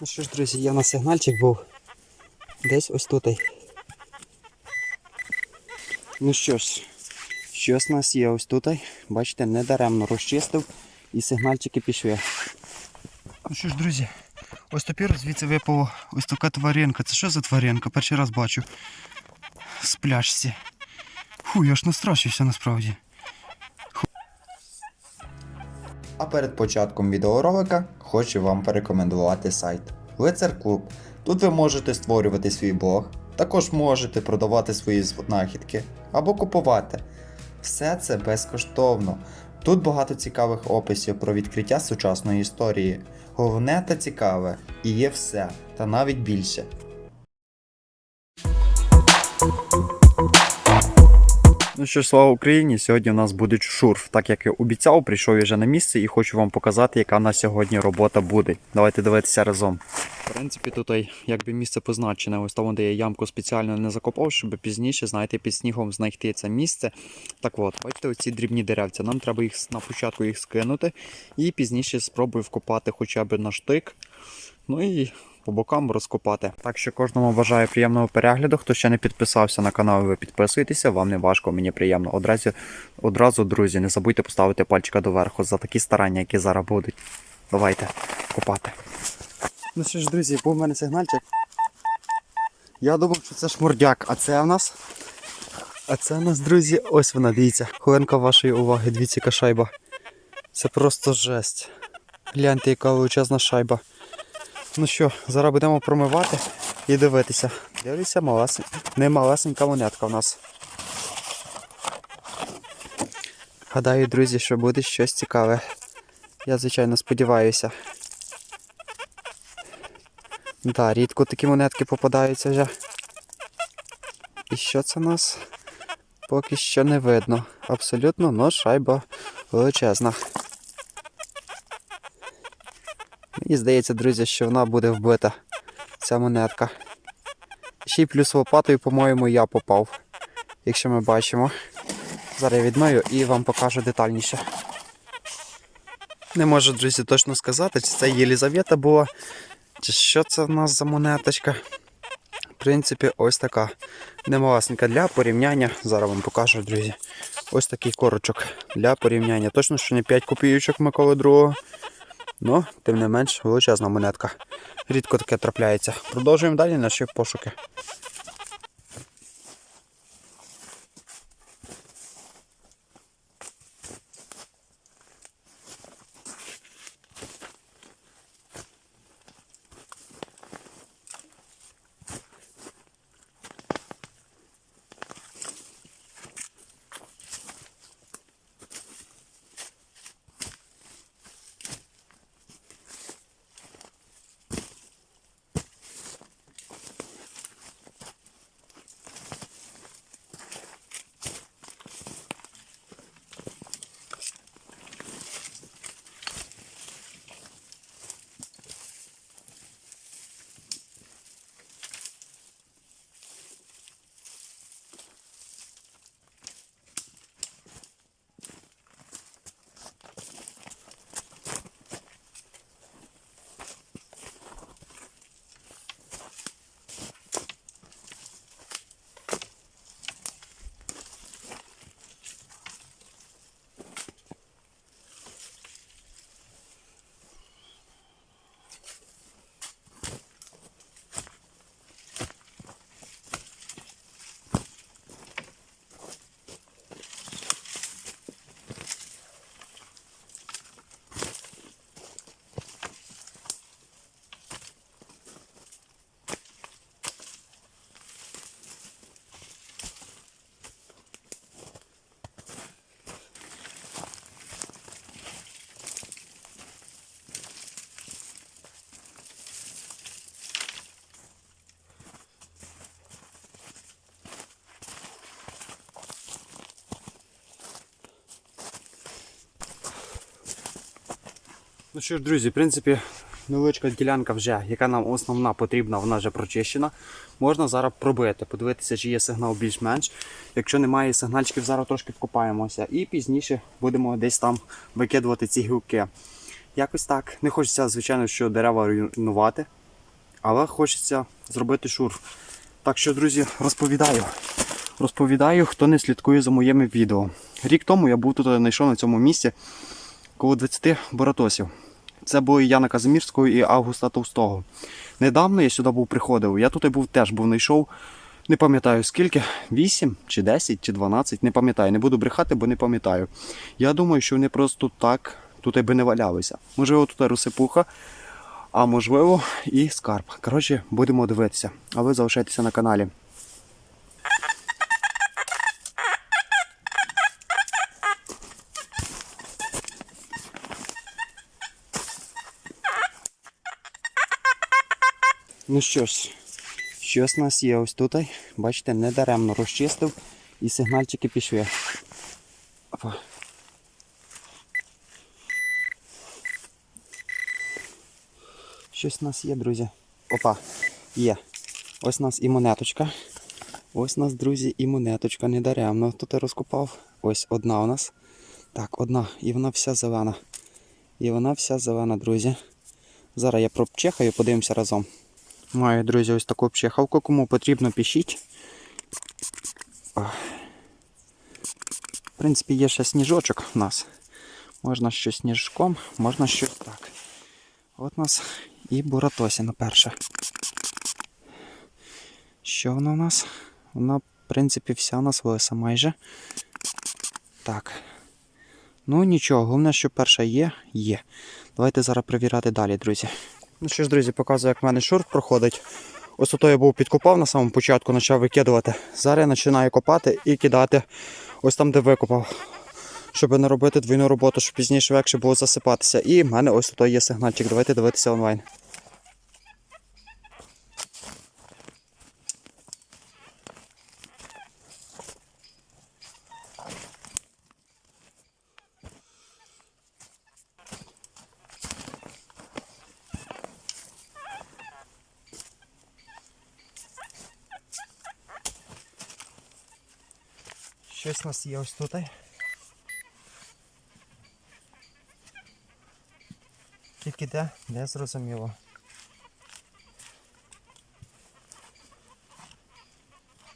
Ну що ж, друзі, я на сигнальчик був. Десь ось тут. Ну що ж, щось нас є ось тут. Бачите, недаремно розчистив і сигнальчики пішли. Ну що ж, друзі, ось тепер звідси випала ось така тваринка. Це що за тваринка? Перший раз бачу. З пляжці. Фу, я ж настрашився насправді. А перед початком відеоролика хочу вам порекомендувати сайт Лицар Клуб. Тут ви можете створювати свій блог, також можете продавати свої знахідки або купувати. Все це безкоштовно. Тут багато цікавих описів про відкриття сучасної історії. Головне та цікаве, і є все, та навіть більше. Ну що слава Україні! Сьогодні у нас буде шурф. Так як і обіцяв, прийшов я вже на місце і хочу вам показати, яка на сьогодні робота буде. Давайте дивитися разом. В принципі, тут якби місце позначене. Ось там, де я ямку спеціально не закопав, щоб пізніше, знаєте, під снігом знайти це місце. Так от, бачите, оці дрібні деревця. Нам треба їх на початку їх скинути і пізніше спробую вкопати хоча б на штик. Ну і по бокам розкопати. Так що кожному бажаю приємного перегляду. Хто ще не підписався на канал, ви підписуйтеся, вам не важко, мені приємно. Одразу, одразу, друзі, не забудьте поставити пальчика доверху за такі старання, які зараз будуть. Давайте копати. Ну що ж, друзі, був у мене сигнальчик. Я думав, що це шмурдяк, а це в нас. А це в нас, друзі, ось вона, дивіться. Хвилинка вашої уваги, дивіться, яка шайба. Це просто жесть. Гляньте, яка величезна шайба. Ну що, зараз будемо промивати і дивитися. Дивіться, малесенька, не малесенька монетка в нас. Гадаю, друзі, що буде щось цікаве. Я, звичайно, сподіваюся. Да, рідко такі монетки попадаються вже. І що це у нас? Поки що не видно. Абсолютно, но шайба величезна. Мені здається, друзі, що вона буде вбита, ця монетка. Ще й плюс лопатою, по-моєму, я попав. Якщо ми бачимо. Зараз я відмию і вам покажу детальніше. Не можу, друзі, точно сказати, чи це Єлізавета була, чи що це в нас за монеточка. В принципі, ось така немалесенька для порівняння. Зараз вам покажу, друзі. Ось такий корочок для порівняння. Точно, що не 5 копійочок Миколи II. Ну, тим не менш, величезна монетка. Рідко таке трапляється. Продовжуємо далі наші пошуки. Ну що ж, друзі, в принципі, невеличка ділянка вже, яка нам основна потрібна, вона вже прочищена. Можна зараз пробити, подивитися, чи є сигнал більш-менш. Якщо немає сигнальчиків, зараз трошки вкопаємося. І пізніше будемо десь там викидувати ці гілки. Якось так. Не хочеться, звичайно, що дерева руйнувати. але хочеться зробити шурф. Так що, друзі, розповідаю. Розповідаю, хто не слідкує за моїми відео. Рік тому я був тут знайшов на цьому місці коло 20 боратосів. Це були Яна Казимірського і Августа Товстого. Недавно я сюди був приходив. Я тут і був теж був знайшов. Не пам'ятаю скільки, 8 чи 10 чи 12, не пам'ятаю. Не буду брехати, бо не пам'ятаю. Я думаю, що вони просто так тут би не валялися. Можливо, тут розсипуха, а можливо і скарб. Коротше, будемо дивитися. А ви залишайтеся на каналі. Ну що ж, щось у нас є ось тут. Бачите, недаремно розчистив і сигнальчики пішли. Опа. Щось у нас є, друзі. Опа, є. Ось у нас і монеточка. Ось у нас, друзі, і монеточка недаремно. Тут я розкопав. Ось одна у нас. Так, одна. І вона вся зелена. І вона вся зелена, друзі. Зараз я пропчехаю, подивимося разом. Маю, друзі, ось таку обчехавку. Кому потрібно, пишіть. В принципі, є ще сніжочок у нас. Можна щось сніжком, можна щось так. От у нас і буратосіна перша. Що вона у нас? Вона, в принципі, вся у нас лиса майже. Так. Ну нічого, головне, що перша є, є. Давайте зараз перевіряти далі, друзі. Ну що ж, друзі, показую, як в мене шурф проходить. Ось ото я був підкопав на самому початку, почав викидувати. Зараз я починаю копати і кидати ось там, де викопав. Щоб не робити двійну роботу, щоб пізніше легше було засипатися. І в мене ось ото є сигнальчик. Давайте дивитися онлайн. Щось нас є ось тут. Тільки де, не зрозуміло.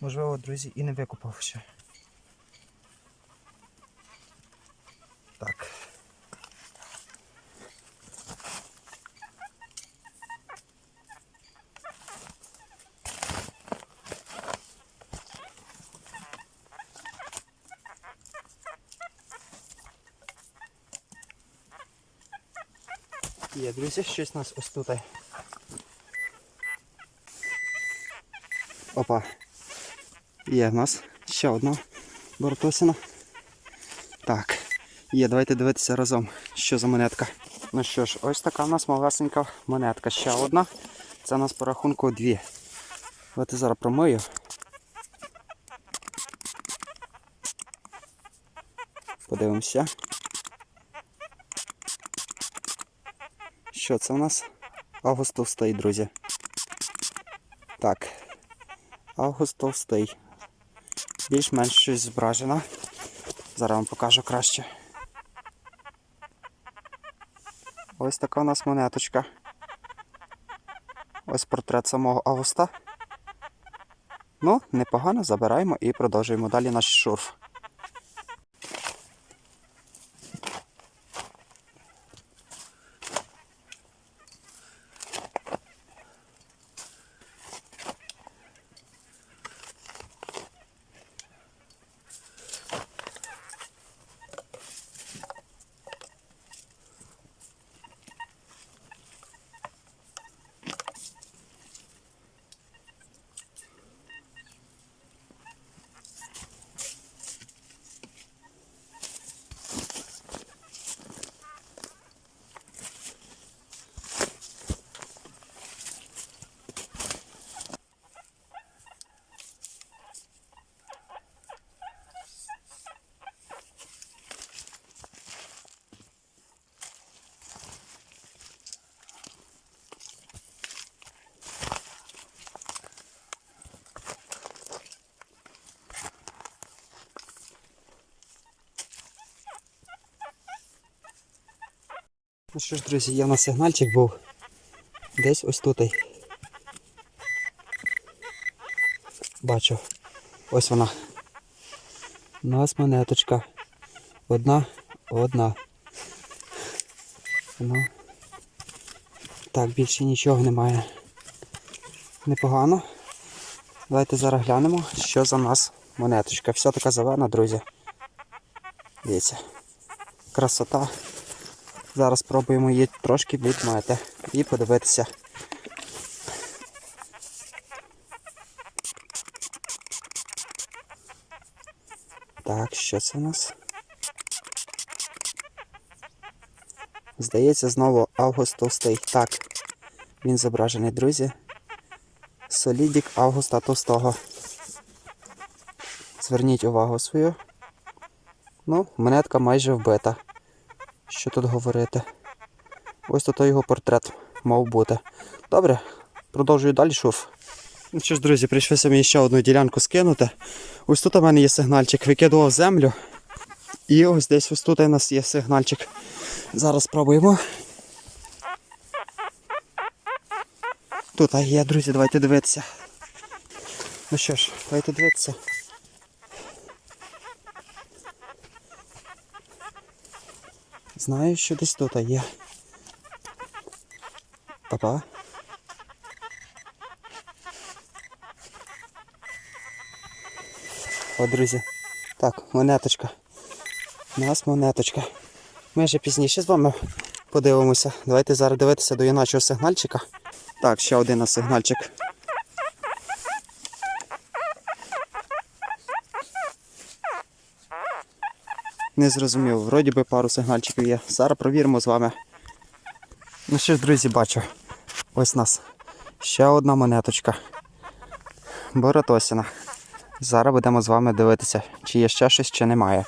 Можливо, друзі, і не викупав ще. Є, друзі, щось у нас ось тут. Опа. Є в нас ще одна бортосина. Так. Є, давайте дивитися разом, що за монетка. Ну що ж, ось така в нас малесенька монетка. Ще одна. Це у нас по рахунку дві. Давайте зараз промию. Подивимося. Що це у нас? Август товстий, друзі. Так. Август товстий. Більш-менш щось зображено. Зараз вам покажу краще. Ось така у нас монеточка. Ось портрет самого Августа. Ну, непогано, забираємо і продовжуємо далі наш шурф. Ну що ж, друзі, я на сигнальчик був десь ось тут. Бачу. Ось вона. У нас монеточка. Одна, одна. Ну. Так, більше нічого немає. Непогано. Давайте зараз глянемо, що за нас монеточка. Вся така зелена, друзі. Дивіться. Красота. Зараз спробуємо її трошки відмити і подивитися. Так, що це у нас? Здається, знову Август Товстий. Так, він зображений, друзі. Солідік Августа Товстого. Зверніть увагу свою. Ну, монетка майже вбита. Що тут говорити? Ось тут його портрет мав бути. Добре, продовжую далі шуф. Ну що ж, друзі, прийшлося мені ще одну ділянку скинути. Ось тут у мене є сигнальчик, викидував землю. І ось десь ось тут у нас є сигнальчик. Зараз спробуємо. Тут є, друзі, давайте дивитися. Ну що ж, давайте дивитися. Знаю, що десь тут є. Папа. О, друзі. Так, монеточка. У нас монеточка. Ми вже пізніше з вами подивимося. Давайте зараз дивитися до іначого сигнальчика. Так, ще один сигнальчик. Не зрозумів, вроді би пару сигнальчиків є. Зараз провіримо з вами. Ну що ж, друзі, бачу. Ось нас ще одна монеточка. Боратосіна. Зараз будемо з вами дивитися, чи є ще щось, чи немає.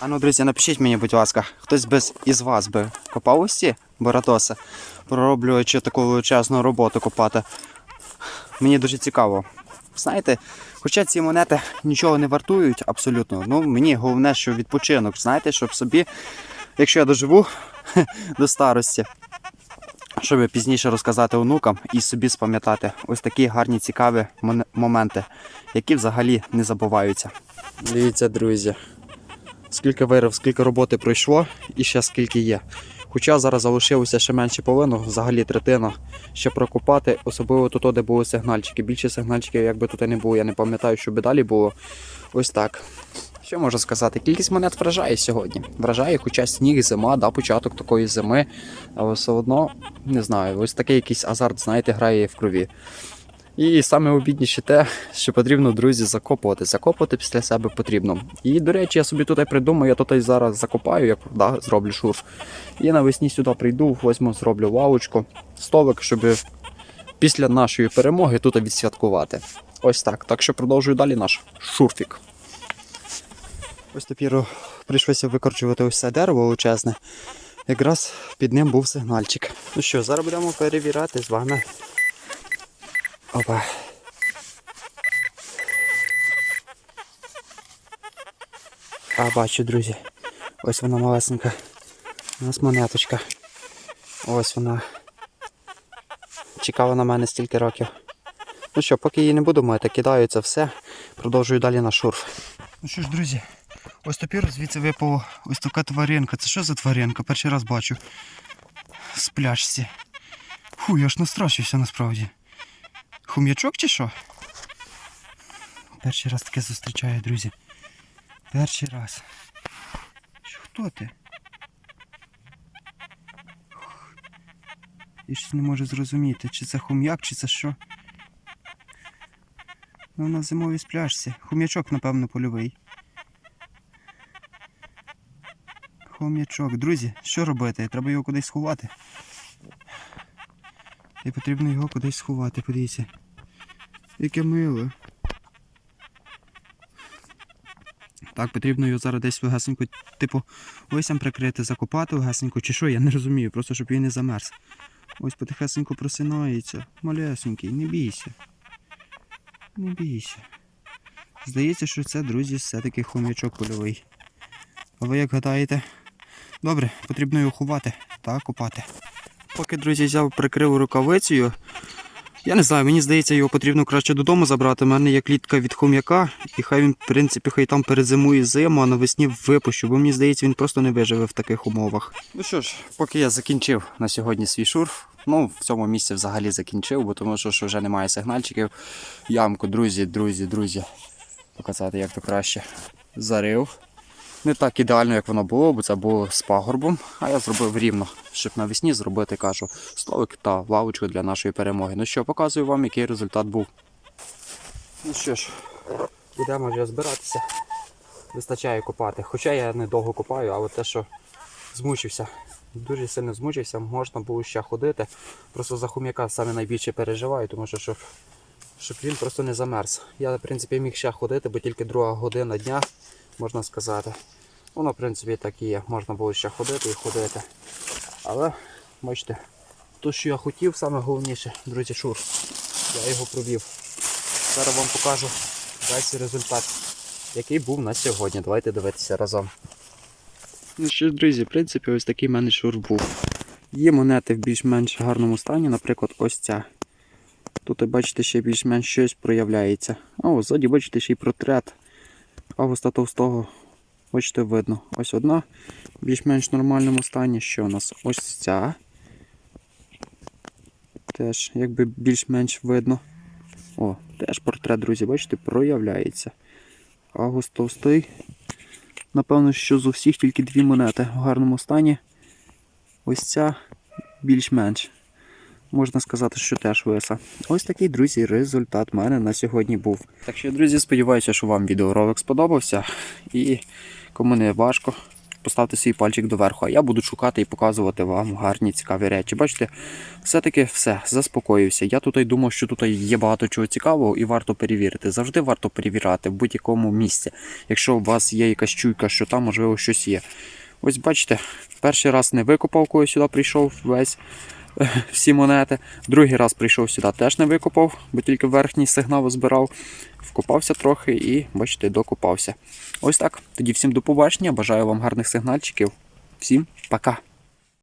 А ну, друзі, напишіть мені, будь ласка, хтось без із вас би копав ось ці боратоси, пророблюючи таку величезну роботу копати. Мені дуже цікаво. Знаєте, хоча ці монети нічого не вартують абсолютно, ну мені головне, що відпочинок, знаєте, щоб собі, якщо я доживу до старості, щоб пізніше розказати онукам і собі спам'ятати ось такі гарні цікаві моменти, які взагалі не забуваються. Дивіться, друзі, скільки вирив, скільки роботи пройшло і ще скільки є. Хоча зараз залишилося ще менше половину, взагалі третина, ще прокопати, особливо тут, де були сигнальчики. Більше сигнальчиків, якби тут і не було, я не пам'ятаю, що би далі було. Ось так. Що можу сказати? Кількість монет вражає сьогодні. Вражає, хоча сніг, зима, да, початок такої зими. Але все одно, не знаю, ось такий якийсь азарт, знаєте, грає в крові. І саме обідніше те, що потрібно, друзі, закопувати. Закопувати після себе потрібно. І, до речі, я собі тут і придумаю, я тут зараз закопаю, як да, зроблю шурф. І навесні сюди прийду, возьму, зроблю лавочку, столик, щоб після нашої перемоги тут відсвяткувати. Ось так. Так що продовжую далі наш шурфік. Ось тепер прийшлося викорчувати ось це дерево величезне. Якраз під ним був сигнальчик. Ну що, зараз будемо перевіряти з вами. Опа. А, бачу, друзі. Ось вона малесенька. У нас монеточка. Ось вона. Чекала на мене стільки років. Ну що, поки її не буду мити, кидаю це все. Продовжую далі на шурф. Ну що ж, друзі, ось тепер звідси випала ось така тваринка. Це що за тваринка? Перший раз бачу. З пляжці. Фу, я аж настрашився насправді. Хум'ячок чи що? Перший раз таке зустрічаю, друзі. Перший раз. Що, Хто ти? Я щось не можу зрозуміти, чи це хум'як, чи це що. Ну, на зимовій спляжці. Хум'ячок, напевно, польовий. Хом'ячок. Друзі, що робити? Треба його кудись сховати. І потрібно його кудись сховати, подивіться. Яке миле. Так, потрібно його зараз десь легесенько, типу, ось там прикрити, закопати легесенько, чи що, я не розумію, просто щоб він не замерз. Ось потихесенько просинається. Малесенький, не бійся. Не бійся. Здається, що це, друзі, все-таки хом'ячок польовий. А ви як гадаєте? Добре, потрібно його ховати та копати. Поки, друзі, взяв прикрив рукавицею Я не знаю, мені здається, його потрібно краще додому забрати. У мене є клітка від хом'яка, і хай він, в принципі, хай там перезимує зиму, а навесні випущу, бо мені здається, він просто не виживе в таких умовах. Ну що ж, поки я закінчив на сьогодні свій шурф, ну в цьому місці взагалі закінчив, бо тому що, вже немає сигнальчиків. Ямку, друзі, друзі, друзі. Показати, як то краще. Зарив. Не так ідеально, як воно було, бо це було з пагорбом, а я зробив рівно, щоб навесні зробити, кажу, столик та лавочку для нашої перемоги. Ну що, показую вам, який результат був. Ну що ж, йдемо вже збиратися. Вистачає копати. Хоча я не довго копаю, але те, що змучився, дуже сильно змучився, можна було ще ходити. Просто за хум'яка саме найбільше переживаю, тому що щоб, щоб він просто не замерз. Я, в принципі, міг ще ходити, бо тільки друга година дня, можна сказати. Воно, в принципі, так і є. Можна було ще ходити і ходити. Але, бачите, то, що я хотів, саме головніше, друзі, шур. Я його провів. Зараз вам покажу весь результат, який був на сьогодні. Давайте дивитися разом. Ну що ж, друзі, в принципі, ось такий в мене шур був. Є монети в більш-менш гарному стані, наприклад, ось ця. Тут, бачите, ще більш-менш щось проявляється. А ззаді, бачите, ще й портрет Августа Товстого. Бачите, видно. Ось одна в більш-менш нормальному стані. Що у нас? Ось ця. Теж якби більш-менш видно. О, теж портрет, друзі, бачите, проявляється. Август товстий. Напевно, що з усіх тільки дві монети в гарному стані. Ось ця більш-менш. Можна сказати, що теж виса. Ось такий, друзі, результат в мене на сьогодні був. Так що, друзі, сподіваюся, що вам відеоролик сподобався. І кому не важко, поставте свій пальчик доверху. А я буду шукати і показувати вам гарні цікаві речі. Бачите, все-таки все, заспокоївся. Я тут думав, що тут є багато чого цікавого і варто перевірити. Завжди варто перевіряти в будь-якому місці. Якщо у вас є якась чуйка, що там можливо щось є. Ось бачите, перший раз не викопав, коли сюди прийшов весь всі монети. Другий раз прийшов сюди, теж не викопав, бо тільки верхній сигнал збирав. Вкопався трохи і, бачите, докопався. Ось так. Тоді всім до побачення. Бажаю вам гарних сигнальчиків. Всім пока!